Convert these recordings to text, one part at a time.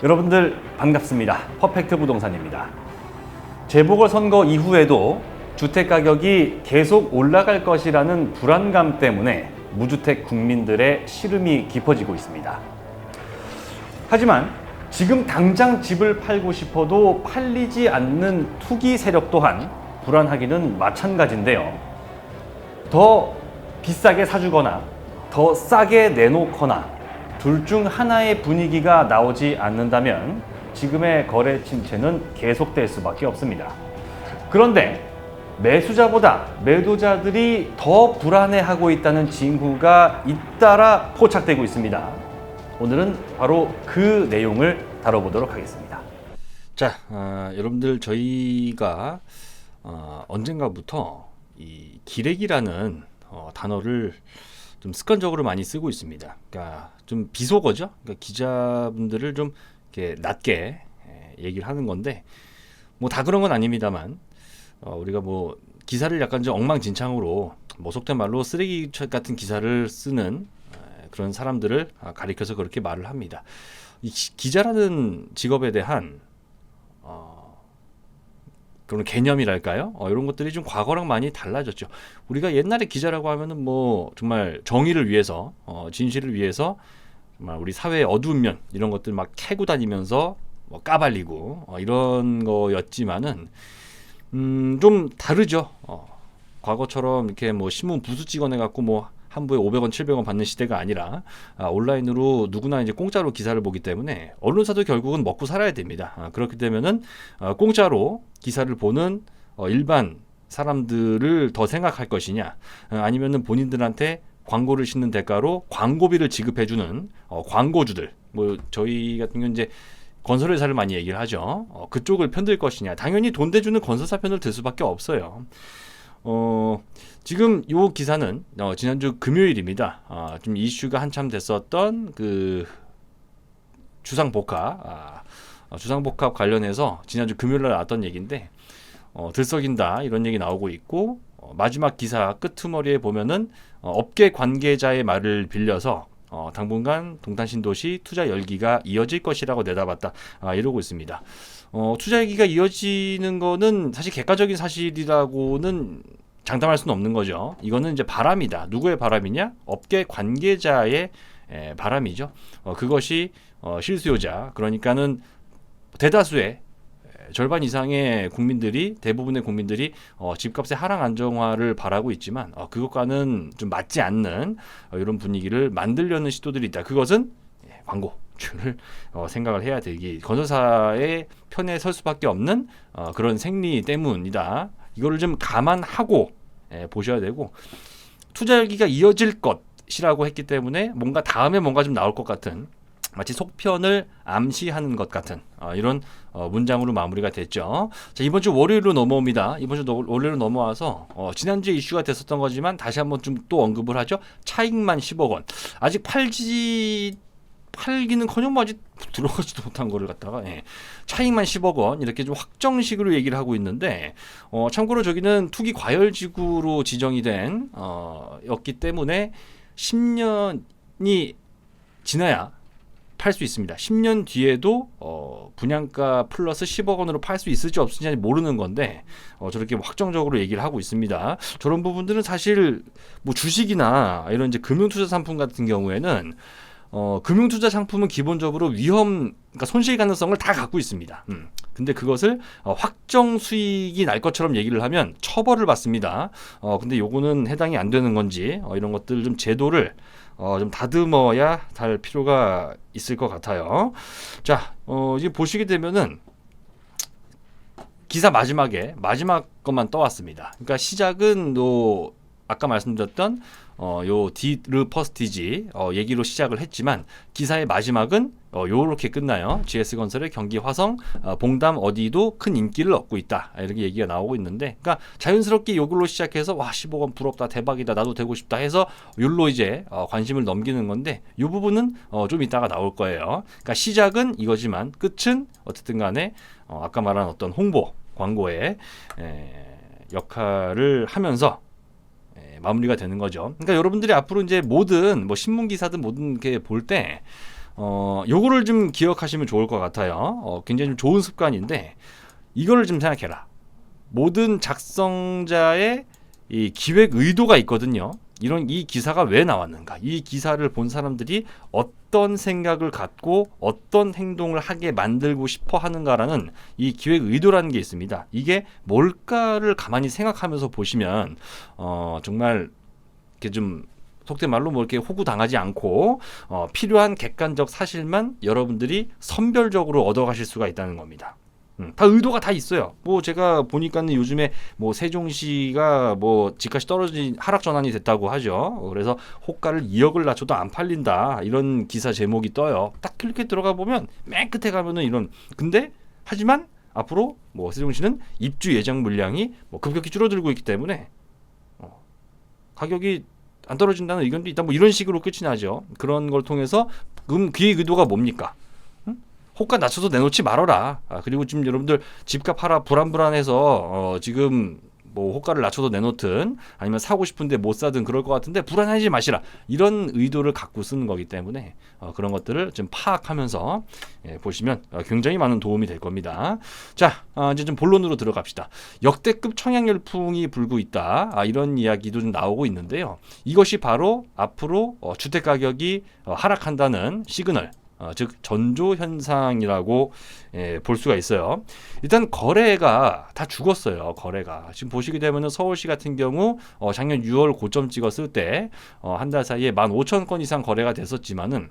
여러분들 반갑습니다. 퍼펙트 부동산입니다. 재보궐선거 이후에도 주택 가격이 계속 올라갈 것이라는 불안감 때문에 무주택 국민들의 시름이 깊어지고 있습니다. 하지만 지금 당장 집을 팔고 싶어도 팔리지 않는 투기 세력 또한 불안하기는 마찬가지인데요. 더 비싸게 사주거나 더 싸게 내놓거나 둘 중 하나의 분위기가 나오지 않는다면 지금의 거래 침체는 계속될 수밖에 없습니다. 그런데 매수자보다 매도자들이 더 불안해하고 있다는 징후가 잇따라 포착되고 있습니다. 오늘은 바로 그 내용을 다뤄보도록 하겠습니다. 자, 아, 여러분들 저희가 어, 언젠가부터 이 기레기라는 어, 단어를 좀 습관적으로 많이 쓰고 있습니다. 그러니까 좀 비속어죠. 그러니까 기자분들을 좀 이렇게 낮게 에, 얘기를 하는 건데 뭐 다 그런 건 아닙니다만 어, 우리가 뭐 기사를 약간 좀 엉망진창으로 뭐 속된 말로 쓰레기 같은 기사를 쓰는 에, 그런 사람들을 아, 가리켜서 그렇게 말을 합니다. 이 기- 기자라는 직업에 대한 어, 그런 개념이랄까요? 어, 이런 것들이 좀 과거랑 많이 달라졌죠. 우리가 옛날에 기자라고 하면은 뭐 정말 정의를 위해서, 어, 진실을 위해서 정말 우리 사회의 어두운 면 이런 것들 막 캐고 다니면서 뭐 까발리고 어, 이런 거였지만은 음, 좀 다르죠. 어, 과거처럼 이렇게 뭐 신문 부수 찍어내 갖고 뭐 한 부에 500원, 700원 받는 시대가 아니라 아, 온라인으로 누구나 이제 공짜로 기사를 보기 때문에 언론사도 결국은 먹고 살아야 됩니다. 아, 그렇게 되면은 어, 공짜로 기사를 보는 어, 일반 사람들을 더 생각할 것이냐, 어, 아니면은 본인들한테 광고를 싣는 대가로 광고비를 지급해주는 어, 광고주들, 뭐 저희 같은 경우 이제 건설회사를 많이 얘기를 하죠. 어, 그쪽을 편들 것이냐, 당연히 돈 대주는 건설사 편을 들 수밖에 없어요. 어, 지금 요 기사는 어, 지난주 금요일입니다. 아, 좀 이슈가 한참 됐었던 그 주상복합, 아, 어, 주상복합 관련해서 지난주 금요일 날 나왔던 얘기인데 어, 들썩인다 이런 얘기 나오고 있고 어, 마지막 기사 끄트머리에 보면은 어, 업계 관계자의 말을 빌려서 어, 당분간 동탄신도시 투자 열기가 이어질 것이라고 내다봤다 아, 이러고 있습니다. 어, 투자 열기가 이어지는 거는 사실 객관적인 사실이라고는 장담할 수는 없는 거죠. 이거는 이제 바람이다. 누구의 바람이냐? 업계 관계자의 에, 바람이죠. 어, 그것이 어, 실수요자 그러니까는 대다수의 에, 절반 이상의 국민들이 대부분의 국민들이 어, 집값의 하락 안정화를 바라고 있지만 어, 그것과는 좀 맞지 않는 어, 이런 분위기를 만들려는 시도들이 있다. 그것은 예, 광고주를 어, 생각을 해야 되기 건설사의 편에 설 수밖에 없는 어, 그런 생리 때문이다. 이거를 좀 감안하고 예, 보셔야 되고 투자 열기가 이어질 것이라고 했기 때문에 뭔가 다음에 뭔가 좀 나올 것 같은 마치 속편을 암시하는 것 같은 어, 이런 어, 문장으로 마무리가 됐죠. 자, 이번 주 월요일로 넘어옵니다. 이번 주 너- 월요일로 넘어와서 어, 지난주에 이슈가 됐었던 거지만 다시 한번 좀 또 언급을 하죠. 차익만 10억 원. 아직 팔지 팔기는커녕 뭐 아직 들어가지도 못한 거를 갖다가 예. 차익만 10억 원 이렇게 좀 확정식으로 얘기를 하고 있는데 어, 참고로 저기는 투기 과열지구로 지정이 된 어, 였기 때문에 10년이 지나야 팔 수 있습니다. 10년 뒤에도 어, 분양가 플러스 10억 원으로 팔 수 있을지 없을지 모르는 건데 어, 저렇게 확정적으로 얘기를 하고 있습니다. 저런 부분들은 사실 뭐 주식이나 이런 이제 금융투자 상품 같은 경우에는 어, 금융투자 상품은 기본적으로 위험, 그러니까 손실 가능성을 다 갖고 있습니다. 음. 근데 그것을 어, 확정 수익이 날 것처럼 얘기를 하면 처벌을 받습니다. 어, 근데 요거는 해당이 안 되는 건지 어, 이런 것들 좀 제도를 어, 좀 다듬어야 할 필요가 있을 것 같아요. 자, 어, 이제 보시게 되면은 기사 마지막에 마지막 것만 떠왔습니다. 그러니까 시작은 또 아까 말씀드렸던 어, 요 디르 퍼스티지 어, 얘기로 시작을 했지만 기사의 마지막은 어, 요렇게 끝나요. GS건설의 경기 화성, 어, 봉담 어디도 큰 인기를 얻고 있다. 이렇게 얘기가 나오고 있는데, 그러니까 자연스럽게 요걸로 시작해서 와 10억 원 부럽다, 대박이다, 나도 되고 싶다 해서 요로 이제 어, 관심을 넘기는 건데, 요 부분은 어, 좀 이따가 나올 거예요. 그러니까 시작은 이거지만 끝은 어쨌든 간에 어, 아까 말한 어떤 홍보, 광고의 에, 역할을 하면서 예, 마무리가 되는 거죠. 그러니까 여러분들이 앞으로 이제 모든 뭐 신문 기사든 모든 게 볼 때 어, 요거를 좀 기억하시면 좋을 것 같아요. 어, 굉장히 좀 좋은 습관인데 이거를 좀 생각해라. 모든 작성자의 이 기획 의도가 있거든요. 이런 이 기사가 왜 나왔는가? 이 기사를 본 사람들이 어떤 생각을 갖고 어떤 행동을 하게 만들고 싶어 하는가라는 이 기획 의도라는 게 있습니다. 이게 뭘까를 가만히 생각하면서 보시면 어, 정말 이렇게 좀 속된 말로 뭐 이렇게 호구 당하지 않고 어, 필요한 객관적 사실만 여러분들이 선별적으로 얻어가실 수가 있다는 겁니다. 음, 다 의도가 다 있어요. 뭐 제가 보니까는 요즘에 뭐 세종시가 뭐 집값이 떨어진 하락 전환이 됐다고 하죠. 그래서 호가를 2억을 낮춰도 안 팔린다 이런 기사 제목이 떠요. 딱 이렇게 들어가 보면 맨 끝에 가면은 이런 근데 하지만 앞으로 뭐 세종시는 입주 예정 물량이 뭐 급격히 줄어들고 있기 때문에 어, 가격이 안 떨어진다는 의견도 있다. 뭐 이런 식으로 끝이 나죠. 그런 걸 통해서 그럼 그의 의도가 뭡니까? 응? 호가 낮춰서 내놓지 말아라. 아, 그리고 지금 여러분들 집값 하라 불안불안해서 어, 지금 뭐 호가를 낮춰서 내놓든 아니면 사고 싶은데 못 사든 그럴 것 같은데 불안하지 마시라 이런 의도를 갖고 쓰는 거기 때문에 어, 그런 것들을 좀 파악하면서 예, 보시면 어, 굉장히 많은 도움이 될 겁니다. 자 어, 이제 좀 본론으로 들어갑시다. 역대급 청약 열풍이 불고 있다 아, 이런 이야기도 좀 나오고 있는데요. 이것이 바로 앞으로 어, 주택 가격이 어, 하락한다는 시그널. 어, 즉 전조 현상이라고 예, 볼 수가 있어요. 일단 거래가 다 죽었어요. 거래가 지금 보시게 되면은 서울시 같은 경우 어, 작년 6월 고점 찍었을 때 어, 한달 사이에 15,000건 이상 거래가 됐었지만은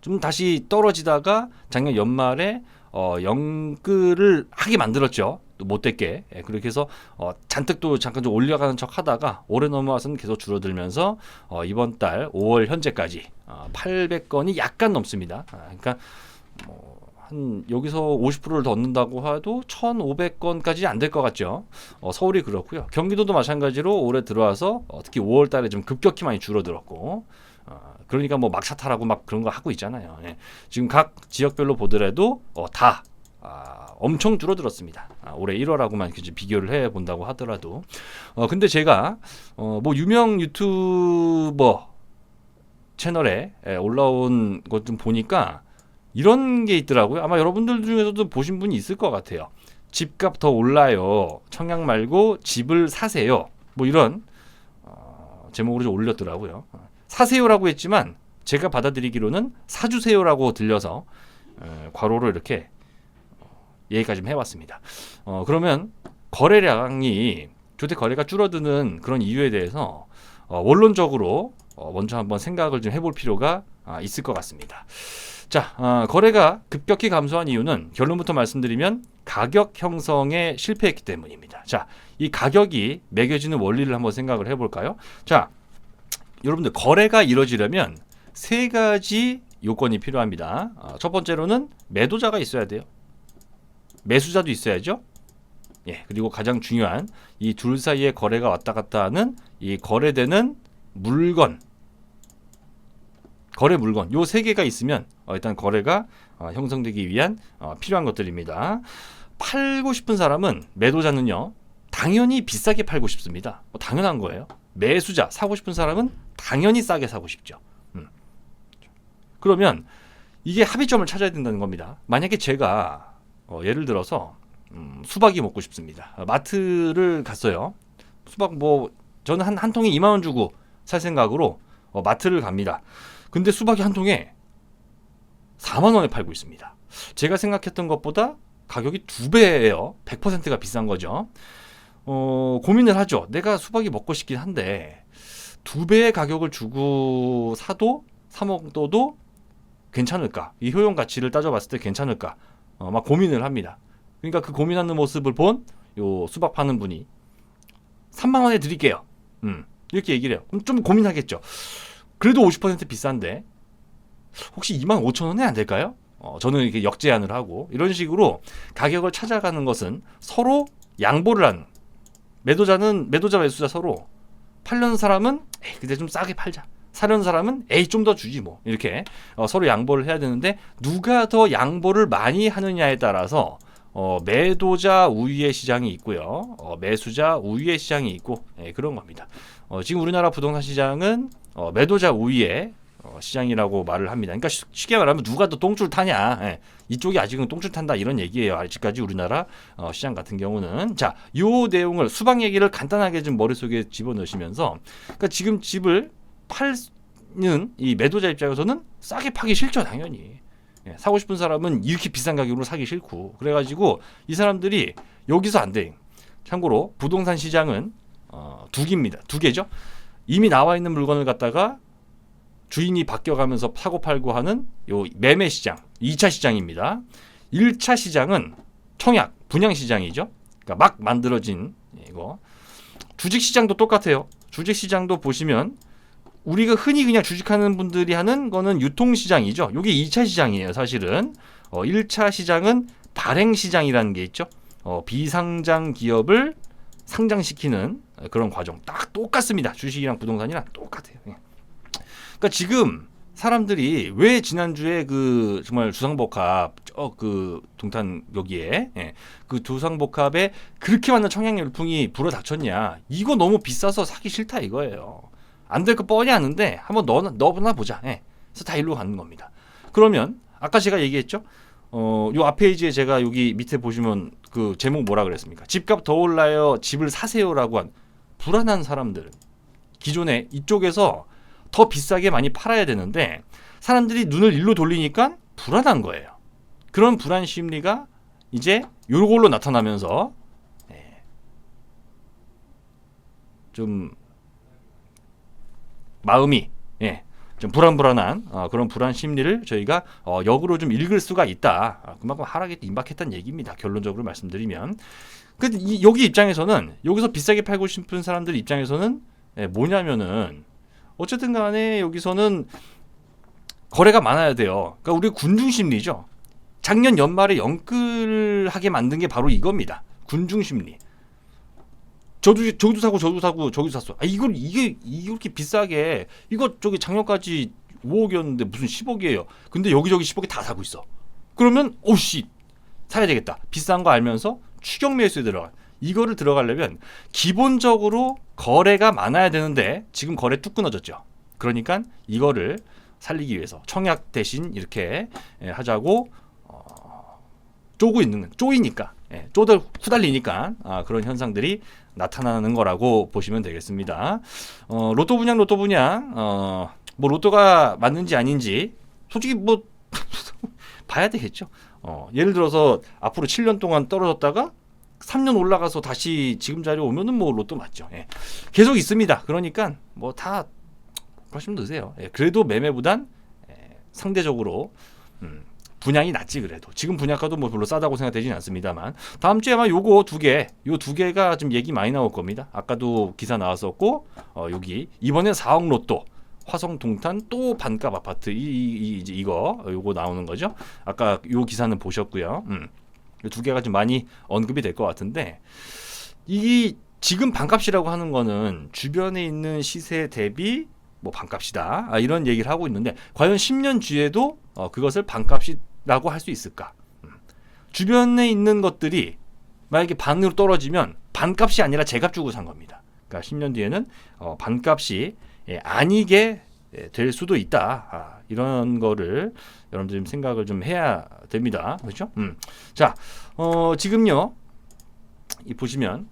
좀 다시 떨어지다가 작년 연말에 어, 영끌을 하게 만들었죠. 또 못됐게 예, 그렇게 해서 어, 잔뜩 또 잠깐 좀 올려가는 척 하다가 올해 넘어와서는 계속 줄어들면서 어, 이번 달 5월 현재까지 어, 800건이 약간 넘습니다. 아, 그러니까 뭐, 한 여기서 50%를 더 얻는다고 해도 1,500건까지 안 될 것 같죠. 어, 서울이 그렇고요. 경기도도 마찬가지로 올해 들어와서 어, 특히 5월 달에 좀 급격히 많이 줄어들었고 어, 그러니까 뭐 타라고 막 그런 거 하고 있잖아요. 예. 지금 각 지역별로 보더라도 어, 다 아, 엄청 줄어들었습니다. 아, 올해 1월하고만 이렇게 좀 비교를 해 본다고 하더라도 어, 근데 제가 어, 뭐 유명 유튜버 채널에 예, 올라온 것 좀 보니까 이런 게 있더라고요. 아마 여러분들 중에서도 보신 분이 있을 것 같아요. 집값 더 올라요. 청약 말고 집을 사세요. 뭐 이런 어, 제목으로 좀 올렸더라고요. 사세요라고 했지만 제가 받아들이기로는 사주세요라고 들려서 에, 괄호로 이렇게 어, 얘기까지 좀 해봤습니다. 어, 그러면 거래량이 주택 거래가 줄어드는 그런 이유에 대해서 어, 원론적으로 어, 먼저 한번 생각을 좀 해볼 필요가 아, 있을 것 같습니다. 자, 어, 거래가 급격히 감소한 이유는 결론부터 말씀드리면 가격 형성에 실패했기 때문입니다. 자, 이 가격이 매겨지는 원리를 한번 생각을 해볼까요? 자, 여러분들 거래가 이루어지려면 세 가지 요건이 필요합니다. 어, 첫 번째로는 매도자가 있어야 돼요. 매수자도 있어야죠. 예, 그리고 가장 중요한 이 둘 사이의 거래가 왔다 갔다 하는 이 거래되는 물건, 거래 물건 요 세 개가 있으면 어, 일단 거래가 어, 형성되기 위한 어, 필요한 것들입니다. 팔고 싶은 사람은 매도자는요 당연히 비싸게 팔고 싶습니다. 뭐 당연한 거예요. 매수자 사고 싶은 사람은 당연히 싸게 사고 싶죠. 음. 그러면 이게 합의점을 찾아야 된다는 겁니다. 만약에 제가 어, 예를 들어서 음, 수박이 먹고 싶습니다. 어, 마트를 갔어요. 수박 뭐 저는 한, 한 통에 2만 원 주고 살 생각으로 어, 마트를 갑니다. 근데 수박이 한 통에 4만 원에 팔고 있습니다. 제가 생각했던 것보다 가격이 두 배예요. 100%가 비싼 거죠. 어, 고민을 하죠. 내가 수박이 먹고 싶긴 한데 두 배의 가격을 주고 사도 사 먹어도 괜찮을까? 이 효용 가치를 따져봤을 때 괜찮을까? 어, 막 고민을 합니다. 그러니까 그 고민하는 모습을 본 요 수박 파는 분이 3만 원에 드릴게요. 음, 이렇게 얘기를 해요. 그럼 좀 고민하겠죠. 그래도 50% 비싼데 혹시 2만 5천 원에 안 될까요? 어, 저는 이렇게 역제안을 하고 이런 식으로 가격을 찾아가는 것은 서로 양보를 하는 매도자는 매도자 매수자 서로 팔려는 사람은 에이 근데 좀 싸게 팔자 사려는 사람은 에이 좀 더 주지 뭐 이렇게 어, 서로 양보를 해야 되는데 누가 더 양보를 많이 하느냐에 따라서 어, 매도자 우위의 시장이 있고요 어, 매수자 우위의 시장이 있고 예, 그런 겁니다 어, 지금 우리나라 부동산 시장은 어, 매도자 우위에 어, 시장이라고 말을 합니다. 그러니까 쉽- 쉽게 말하면 누가 더 똥줄 타냐? 예. 이쪽이 아직은 똥줄 탄다 이런 얘기예요. 아직까지 우리나라 어, 시장 같은 경우는 자, 요 내용을 수박 얘기를 간단하게 좀 머릿속에 집어넣으시면서 그러니까 지금 집을 팔는 이 매도자 입장에서는 싸게 파기 싫죠, 당연히. 예, 사고 싶은 사람은 이렇게 비싼 가격으로 사기 싫고 그래가지고 이 사람들이 여기서 안 돼. 참고로 부동산 시장은 어, 두 개입니다. 두 개죠. 이미 나와 있는 물건을 갖다가 주인이 바뀌어가면서 사고 팔고 하는 요 매매 시장, 2차 시장입니다. 1차 시장은 청약, 분양 시장이죠. 그러니까 막 만들어진 이거. 주식 시장도 똑같아요. 주식 시장도 보시면 우리가 흔히 그냥 주식하는 분들이 하는 거는 유통 시장이죠. 이게 2차 시장이에요, 사실은. 어, 1차 시장은 발행 시장이라는 게 있죠. 어, 비상장 기업을 상장시키는 그런 과정 딱 똑같습니다. 주식이랑 부동산이랑 똑같아요. 예. 그러니까 지금 사람들이 왜 지난주에 그 정말 주상복합 어그 동탄 여기에 예, 그 주상복합에 그렇게 많은 청약 열풍이 불어닥쳤냐 이거 너무 비싸서 사기 싫다 이거예요 안 될 거 뻔히 아는데 한번 넣어 넣어보나 보자. 예. 그래서 다 일로 가는 겁니다. 그러면 아까 제가 얘기했죠? 어 요 앞 페이지에 제가 여기 밑에 보시면 그 제목 뭐라 그랬습니까? 집값 더 올라요 집을 사세요라고 한 불안한 사람들 기존에 이쪽에서 더 비싸게 많이 팔아야 되는데 사람들이 눈을 일로 돌리니까 불안한 거예요. 그런 불안 심리가 이제 요걸로 나타나면서 예, 좀 마음이 예, 좀 불안불안한 어, 그런 불안 심리를 저희가 어, 역으로 좀 읽을 수가 있다. 아, 그만큼 하락에 임박했다는 얘기입니다. 결론적으로 말씀드리면. 근데 이, 여기 입장에서는 여기서 비싸게 팔고 싶은 사람들 입장에서는 예, 뭐냐면은 어쨌든 간에 여기서는 거래가 많아야 돼요. 그러니까 우리 군중 심리죠. 작년 연말에 영끌하게 만든 게 바로 이겁니다. 군중 심리. 저도 저도 사고 저도 사고 저기도 샀어. 아 이걸 이게 이렇게 비싸게 이거 저기 작년까지 5억이었는데 무슨 10억이에요. 근데 여기저기 10억에 다 사고 있어. 그러면 오씨 사야 되겠다. 비싼 거 알면서 추격 매수에 들어가. 이거를 들어가려면 기본적으로 거래가 많아야 되는데 지금 거래 뚝 끊어졌죠. 그러니까 이거를 살리기 위해서 청약 대신 이렇게 예, 하자고 어, 쪼고 있는 쪼이니까 예, 쪼들 후달리니까 아, 그런 현상들이 나타나는 거라고 보시면 되겠습니다. 어, 로또 분양 로또 분양 어, 뭐 로또가 맞는지 아닌지 솔직히 뭐 봐야 되겠죠. 어, 예를 들어서 앞으로 7년 동안 떨어졌다가 3년 올라가서 다시 지금 자리에 오면은 뭐 로또 맞죠. 예. 계속 있습니다. 그러니까 뭐 다 그러시면 되세요. 예. 그래도 매매보단 예, 상대적으로 음, 분양이 낫지 그래도 지금 분양가도 뭐 별로 싸다고 생각되지는 않습니다만 다음 주에 아마 요거 두 개, 요 두 개가 좀 얘기 많이 나올 겁니다. 아까도 기사 나왔었고 어, 여기 이번엔 4억 로또 화성 동탄 또 반값 아파트 이, 이, 이 이거 요거 나오는 거죠. 아까 요 기사는 보셨고요. 음. 이두 개가 좀 많이 언급이 될 것 같은데 이 지금 반값이라고 하는 거는 주변에 있는 시세 대비 뭐 반값이다 아, 이런 얘기를 하고 있는데 과연 10년 뒤에도 어, 그것을 반값이 라고 할 수 있을까? 음. 주변에 있는 것들이 만약에 반으로 떨어지면 반값이 아니라 제값 주고 산 겁니다. 그러니까 10년 뒤에는 어, 반값이 예, 아니게 예, 될 수도 있다. 아, 이런 거를 여러분들 좀 생각을 좀 해야 됩니다. 그렇죠? 음. 자, 어, 지금요. 이 보시면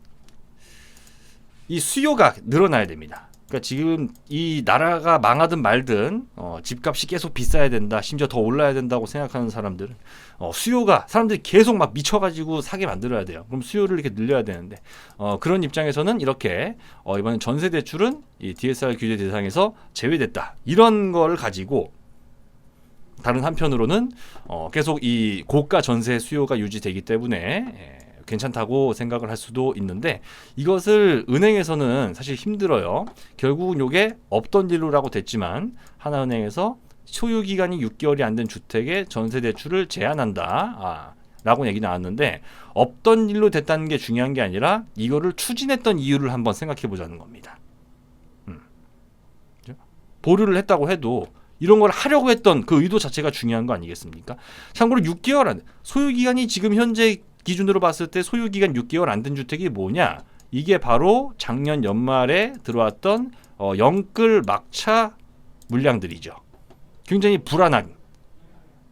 이 수요가 늘어나야 됩니다. 그러니까 지금 이 나라가 망하든 말든 어, 집값이 계속 비싸야 된다, 심지어 더 올라야 된다고 생각하는 사람들은 어, 수요가 사람들이 계속 막 미쳐가지고 사게 만들어야 돼요. 그럼 수요를 이렇게 늘려야 되는데 어, 그런 입장에서는 이렇게 어, 이번 전세 대출은 이 DSR 규제 대상에서 제외됐다 이런 걸 가지고 다른 한편으로는 어, 계속 이 고가 전세 수요가 유지되기 때문에 예, 괜찮다고 생각을 할 수도 있는데 이것을 은행에서는 사실 힘들어요. 결국은 이게 없던 일로라고 됐지만 하나은행에서 소유 기간이 6개월이 안 된 주택의 전세 대출을 제한한다. 아, 라고 얘기 나왔는데 없던 일로 됐다는 게 중요한 게 아니라 이거를 추진했던 이유를 한번 생각해 보자는 겁니다. 음. 보류를 했다고 해도 이런 걸 하려고 했던 그 의도 자체가 중요한 거 아니겠습니까? 참고로 6개월 안 소유 기간이 지금 현재 기준으로 봤을 때 소유 기간 6개월 안 된 주택이 뭐냐? 이게 바로 작년 연말에 들어왔던 어, 영끌 막차 물량들이죠. 굉장히 불안한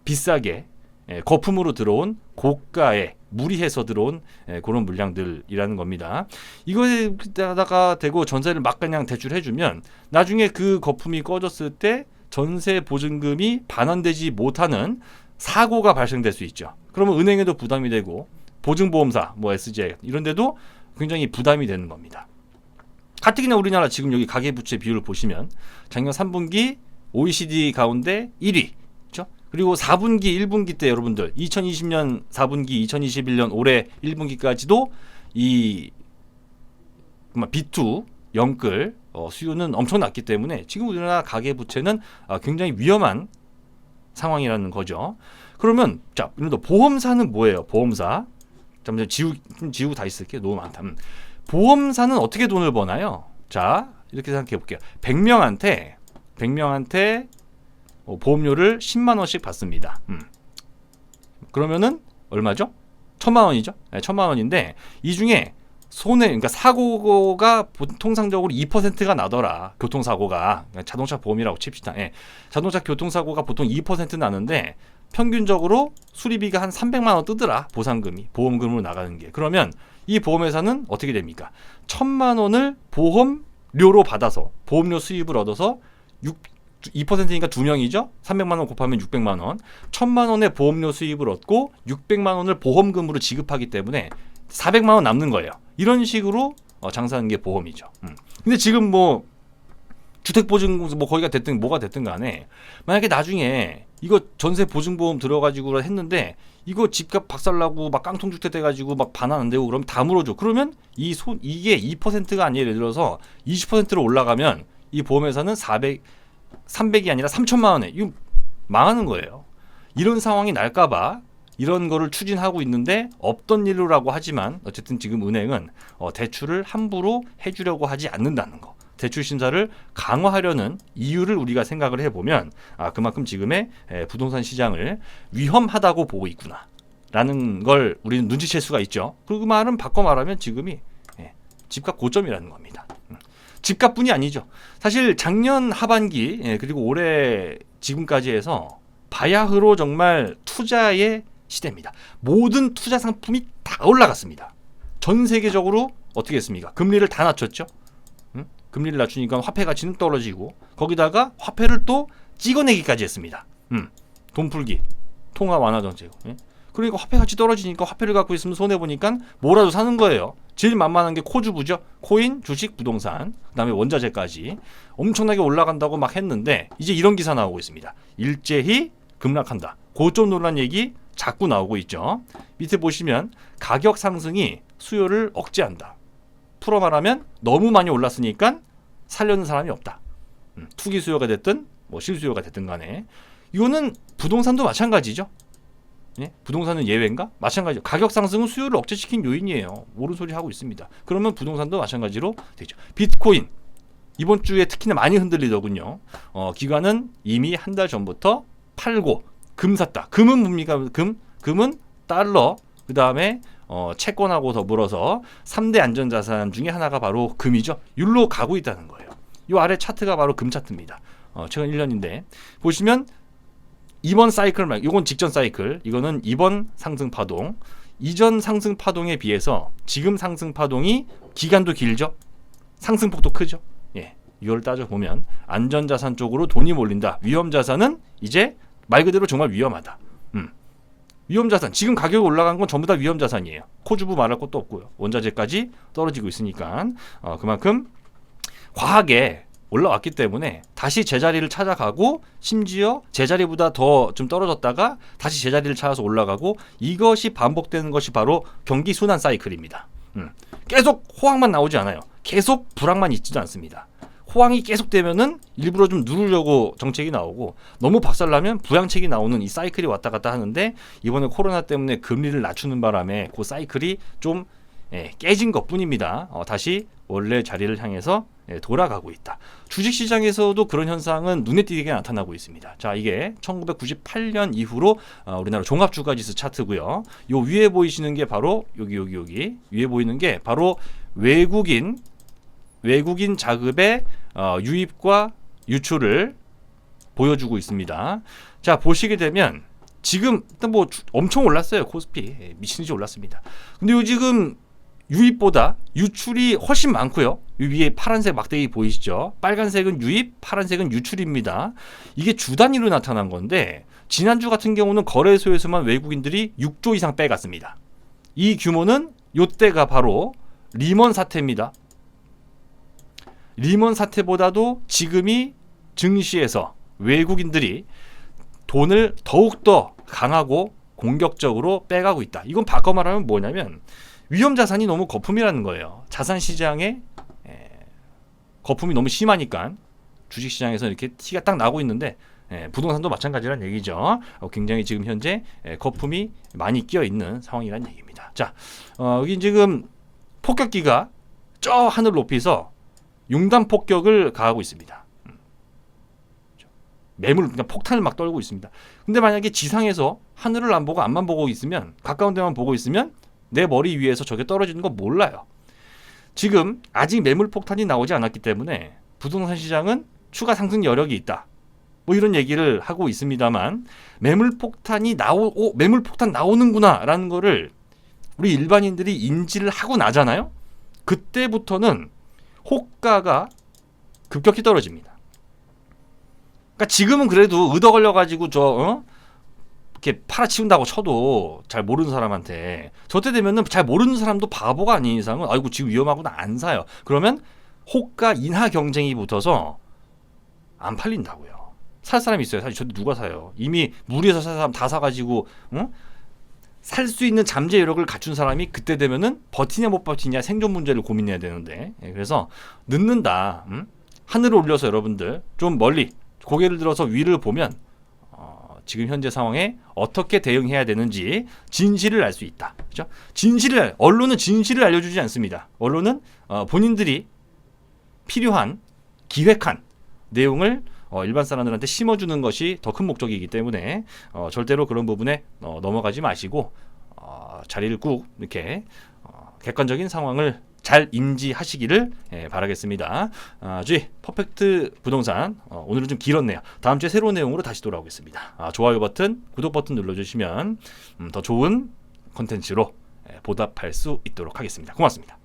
비싸게 예, 거품으로 들어온 고가의 무리해서 들어온 예, 그런 물량들이라는 겁니다. 이거에 다가 대고 전세를 막 그냥 대출 해주면 나중에 그 거품이 꺼졌을 때 전세 보증금이 반환되지 못하는 사고가 발생될 수 있죠. 그러면 은행에도 부담이 되고 보증보험사, 뭐 SJ 이런 데도 굉장히 부담이 되는 겁니다. 가뜩이나 우리나라 지금 여기 가계부채 비율을 보시면 작년 3분기 OECD 가운데 1위. 그렇죠? 그리고 4분기, 1분기 때 여러분들 2020년 4분기, 2021년 올해 1분기까지도 이 정말 B2 영끌 어, 수요는 엄청 낮기 때문에 지금 우리나라 가계 부채는 아, 굉장히 위험한 상황이라는 거죠. 그러면 자, 보험사는 뭐예요? 보험사. 잠깐 지우 좀 지우고 다시 쓸게요. 너무 많다. 음. 보험사는 어떻게 돈을 버나요? 자, 이렇게 생각해 볼게요. 100명한테 100명한테 어, 보험료를 10만 원씩 받습니다. 음. 그러면은 얼마죠? 천만 원이죠. 네, 천만 원인데 이 중에 손해 그러니까 사고가 보- 통상적으로 2%가 나더라. 교통사고가 그러니까 자동차 보험이라고 칩시다. 예. 자동차 교통사고가 보통 2% 나는데 평균적으로 수리비가 한 300만 원 뜨더라. 보상금이 보험금으로 나가는 게. 그러면 이 보험회사는 어떻게 됩니까? 천만 원을 보험료로 받아서 보험료 수입을 얻어서 6 2%니까 두 명이죠. 300만 원 곱하면 600만 원. 1000만 원의 보험료 수입을 얻고 600만 원을 보험금으로 지급하기 때문에 400만 원 남는 거예요. 이런 식으로 어, 장사하는 게 보험이죠. 음. 근데 지금 뭐 주택보증 뭐 거기가 됐든 뭐가 됐든 간에 만약에 나중에 이거 전세 보증보험 들어가지고 했는데 이거 집값 박살나고 막 깡통주택 돼가지고 막 반환 안 되고 그러면 다 물어줘. 그러면 이 손 이게 2%가 아니라 예를 들어서 20%로 올라가면 이 보험회사는 400 300이 아니라 3천만 원에 이거 망하는 거예요. 이런 상황이 날까봐 이런 거를 추진하고 있는데 없던 일로라고 하지만 어쨌든 지금 은행은 어, 대출을 함부로 해주려고 하지 않는다는 거. 대출 심사를 강화하려는 이유를 우리가 생각을 해보면 아 그만큼 지금의 에, 부동산 시장을 위험하다고 보고 있구나. 라는 걸 우리는 눈치챌 수가 있죠. 그 말은 바꿔 말하면 지금이 예, 집값 고점이라는 겁니다. 음. 집값뿐이 아니죠. 사실 작년 하반기 예, 그리고 올해 지금까지 해서 바야흐로 정말 투자의 시대입니다. 모든 투자 상품이 다 올라갔습니다. 전 세계적으로 어떻게 했습니까? 금리를 다 낮췄죠. 응? 금리를 낮추니까 화폐 가치는 떨어지고 거기다가 화폐를 또 찍어내기까지 했습니다. 음, 돈 풀기, 통화 완화 정책. 예? 그러니까 화폐 가치 떨어지니까 화폐를 갖고 있으면 손해 보니까 뭐라도 사는 거예요. 제일 만만한 게 코주부죠. 코인, 주식, 부동산, 그다음에 원자재까지 엄청나게 올라간다고 막 했는데 이제 이런 기사 나오고 있습니다. 일제히 급락한다. 고점 논란 얘기 자꾸 나오고 있죠. 밑에 보시면 가격 상승이 수요를 억제한다. 풀어 말하면 너무 많이 올랐으니까 살려는 사람이 없다. 음, 투기 수요가 됐든 뭐 실수요가 됐든 간에 이거는 부동산도 마찬가지죠. 예? 부동산은 예외인가? 마찬가지죠. 가격 상승은 수요를 억제시킨 요인이에요. 옳은 소리 하고 있습니다. 그러면 부동산도 마찬가지로 되죠. 비트코인 이번 주에 특히나 많이 흔들리더군요. 어, 기관은 이미 한 달 전부터 팔고 금 샀다. 금은 뭡니까? 금 금은 달러 그 다음에 어, 채권하고 더불어서 3대 안전자산 중에 하나가 바로 금이죠. 율로 가고 있다는 거예요. 이 아래 차트가 바로 금 차트입니다. 어, 최근 1년인데. 보시면 이번 사이클 말 이건 직전 사이클. 이거는 이번 상승 파동. 이전 상승 파동에 비해서 지금 상승 파동이 기간도 길죠. 상승폭도 크죠. 예 이걸 따져 보면 안전자산 쪽으로 돈이 몰린다. 위험자산은 이제 말 그대로 정말 위험하다. 음 위험자산 지금 가격이 올라간 건 전부 다 위험자산이에요 코주부 말할 것도 없고요 원자재까지 떨어지고 있으니까 어, 그만큼 과하게 올라왔기 때문에 다시 제자리를 찾아가고 심지어 제자리보다 더 좀 떨어졌다가 다시 제자리를 찾아서 올라가고 이것이 반복되는 것이 바로 경기 순환 사이클입니다. 음. 계속 호황만 나오지 않아요. 계속 불황만 있지도 않습니다. 호황이 계속되면은 일부러 좀 누르려고 정책이 나오고 너무 박살나면 부양책이 나오는 이 사이클이 왔다 갔다 하는데 이번에 코로나 때문에 금리를 낮추는 바람에 그 사이클이 좀 예, 깨진 것 뿐입니다. 어, 다시 원래 자리를 향해서 예, 돌아가고 있다. 주식 시장에서도 그런 현상은 눈에 띄게 나타나고 있습니다. 자, 이게 1998년 이후로 어, 우리나라 종합 주가 지수 차트고요. 요 위에 보이시는 게 바로 여기 여기 여기 위에 보이는 게 바로 외국인 외국인 자금의 어, 유입과 유출을 보여주고 있습니다. 자 보시게 되면 지금 일단 뭐 주- 엄청 올랐어요 코스피 예, 미친 듯이 올랐습니다. 근데 요 지금 유입보다 유출이 훨씬 많고요. 이 위에 파란색 막대기 보이시죠? 빨간색은 유입, 파란색은 유출입니다. 이게 주 단위로 나타난 건데 지난주 같은 경우는 거래소에서만 외국인들이 6조 이상 빼갔습니다. 이 규모는 요때가 바로 리먼 사태입니다. 리먼 사태보다도 지금이 증시에서 외국인들이 돈을 더욱더 강하고 공격적으로 빼가고 있다. 이건 바꿔 말하면 뭐냐면 위험 자산이 너무 거품이라는 거예요. 자산 시장에 에, 거품이 너무 심하니까 주식 시장에서 이렇게 티가 딱 나고 있는데 에, 부동산도 마찬가지란 얘기죠. 어, 굉장히 지금 현재 에, 거품이 많이 끼어 있는 상황이란 얘기입니다. 자, 어, 여기 지금 폭격기가 저 하늘 높이서 융단 폭격을 가하고 있습니다. 음. 매물 그냥 폭탄을 막 떨고 있습니다. 근데 만약에 지상에서 하늘을 안 보고 앞만 보고 있으면 가까운 데만 보고 있으면 내 머리 위에서 저게 떨어지는 거 몰라요. 지금 아직 매물 폭탄이 나오지 않았기 때문에 부동산 시장은 추가 상승 여력이 있다. 뭐 이런 얘기를 하고 있습니다만 매물 폭탄이 나오 오, 매물 폭탄 나오는구나라는 거를 우리 일반인들이 인지를 하고 나잖아요. 그때부터는 호가가 급격히 떨어집니다. 그러니까 지금은 그래도 의도 걸려 가지고 저 어? 이렇게 팔아치운다고 쳐도 잘 모르는 사람한테 저때 되면은 잘 모르는 사람도 바보가 아닌 이상은 아이고 지금 위험하구나 안 사요. 그러면 호가 인하 경쟁이 붙어서 안 팔린다고요. 살 사람이 있어요. 사실 저도 누가 사요. 이미 무리해서 살 사람 다 사가지고 응? 살 수 있는 잠재 여력을 갖춘 사람이 그때 되면은 버티냐 못 버티냐 생존 문제를 고민해야 되는데 예, 그래서 늦는다. 음? 하늘을 올려서 여러분들 좀 멀리 고개를 들어서 위를 보면 어, 지금 현재 상황에 어떻게 대응해야 되는지 진실을 알 수 있다. 그죠? 진실을 알- 언론은 진실을 알려주지 않습니다. 언론은 어, 본인들이 필요한 기획한 내용을 어, 일반 사람들한테 심어주는 것이 더 큰 목적이기 때문에 어, 절대로 그런 부분에 어, 넘어가지 마시고 어, 자리를 꾹 이렇게 어, 객관적인 상황을 잘 인지하시기를 예, 바라겠습니다. 아, 주의 퍼펙트 부동산 어, 오늘은 좀 길었네요. 다음 주에 새로운 내용으로 다시 돌아오겠습니다. 아, 좋아요 버튼, 구독 버튼 눌러주시면 음, 더 좋은 컨텐츠로 예, 보답할 수 있도록 하겠습니다. 고맙습니다.